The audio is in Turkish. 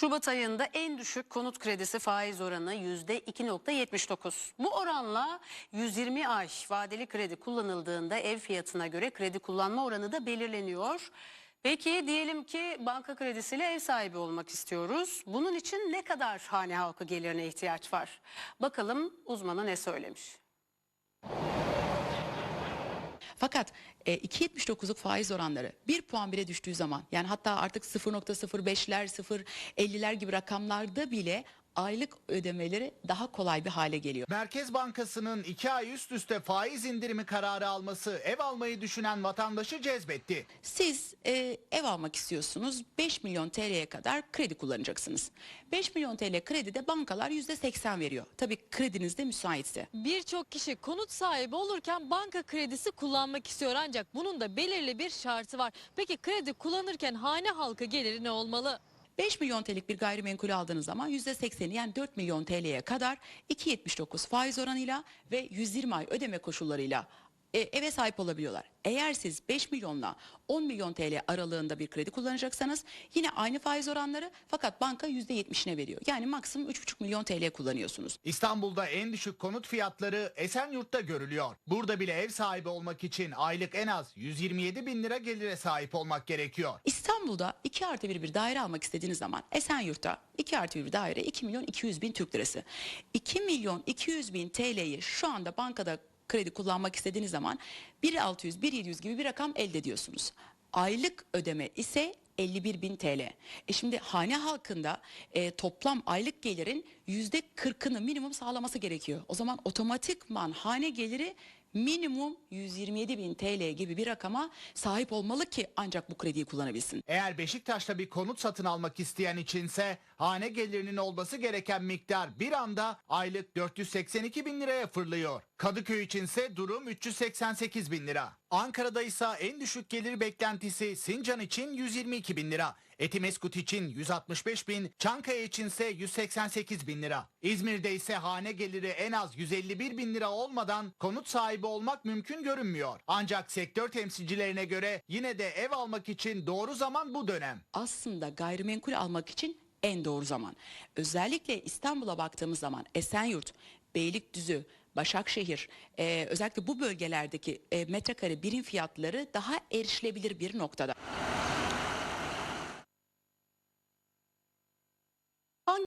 Şubat ayında en düşük konut kredisi faiz oranı %2.79. Bu oranla 120 ay vadeli kredi kullanıldığında ev fiyatına göre kredi kullanma oranı da belirleniyor. Peki diyelim ki banka kredisiyle ev sahibi olmak istiyoruz. Bunun için ne kadar hane halkı gelirine ihtiyaç var? Bakalım uzmanı ne söylemiş? Fakat e, 2.79'luk faiz oranları 1 puan bile düştüğü zaman yani hatta artık 0.05'ler 0.50'ler gibi rakamlarda bile aylık ödemeleri daha kolay bir hale geliyor. Merkez Bankası'nın iki ay üst üste faiz indirimi kararı alması ev almayı düşünen vatandaşı cezbetti. Siz e, ev almak istiyorsunuz 5 milyon TL'ye kadar kredi kullanacaksınız. 5 milyon TL kredide bankalar %80 veriyor. Tabii krediniz de müsaitse. Birçok kişi konut sahibi olurken banka kredisi kullanmak istiyor ancak bunun da belirli bir şartı var. Peki kredi kullanırken hane halkı geliri ne olmalı? 5 milyon TL'lik bir gayrimenkul aldığınız zaman %80'i yani 4 milyon TL'ye kadar 2.79 faiz oranıyla ve 120 ay ödeme koşullarıyla e, eve sahip olabiliyorlar. Eğer siz 5 milyonla 10 milyon TL aralığında bir kredi kullanacaksanız yine aynı faiz oranları fakat banka %70'ine veriyor. Yani maksimum 3,5 milyon TL kullanıyorsunuz. İstanbul'da en düşük konut fiyatları Esenyurt'ta görülüyor. Burada bile ev sahibi olmak için aylık en az 127 bin lira gelire sahip olmak gerekiyor. İstanbul'da 2 artı 1 bir daire almak istediğiniz zaman Esenyurt'ta 2 artı 1 bir daire 2 milyon 200 bin Türk lirası. 2 milyon 200 bin TL'yi şu anda bankada kredi kullanmak istediğiniz zaman 1.600 1.700 gibi bir rakam elde ediyorsunuz. Aylık ödeme ise 51 bin TL. E şimdi hane halkında e, toplam aylık gelirin yüzde 40'ını minimum sağlaması gerekiyor. O zaman otomatikman hane geliri minimum 127 bin TL gibi bir rakama sahip olmalı ki ancak bu krediyi kullanabilsin. Eğer Beşiktaş'ta bir konut satın almak isteyen içinse hane gelirinin olması gereken miktar bir anda aylık 482 bin liraya fırlıyor. Kadıköy içinse durum 388 bin lira. Ankara'da ise en düşük gelir beklentisi Sincan için 122 bin lira. Etimeskut için 165 bin, Çankaya içinse 188 bin lira. İzmir'de ise hane geliri en az 151 bin lira olmadan konut sahibi olmak mümkün görünmüyor. Ancak sektör temsilcilerine göre yine de ev almak için doğru zaman bu dönem. aslında gayrimenkul almak için en doğru zaman. Özellikle İstanbul'a baktığımız zaman Esenyurt, Beylikdüzü, Başakşehir e, özellikle bu bölgelerdeki e, metrekare birim fiyatları daha erişilebilir bir noktada.